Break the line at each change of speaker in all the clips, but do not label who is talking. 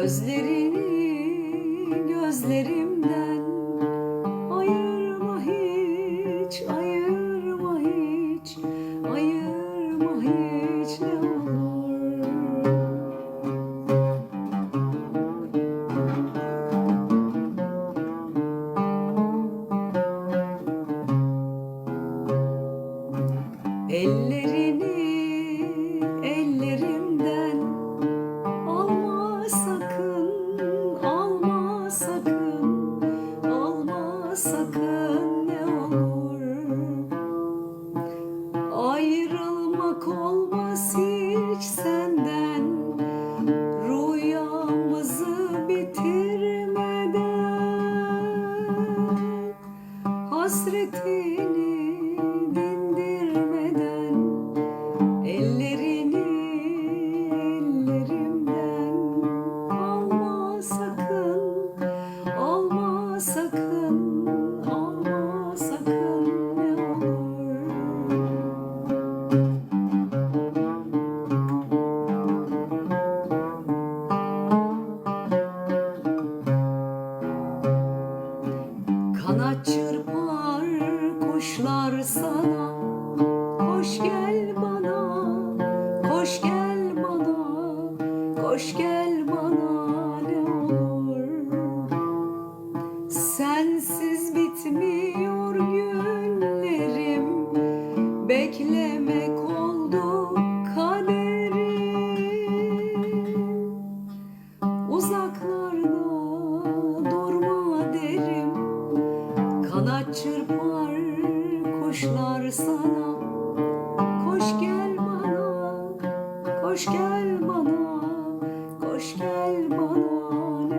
Gözlerini gözlerimden ayırma hiç, ayırma hiç, sakın ne olur. Ayrılmak olmaz hiç senden, rüyamızı bitirmeden, hasretini Kanat çırpar kuşlar sana Koş gel bana, koş gel bana, koş gel bana ne olur. Sensiz bitmiyor günlerim, beklemek kuşlar sana. Koş gel bana, koş gel bana, koş gel bana ne.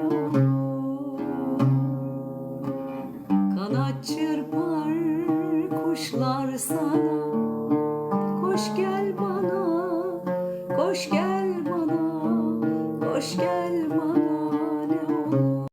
Kanat çırpar kuşlar sana. Koş gel bana, koş gel bana, koş gel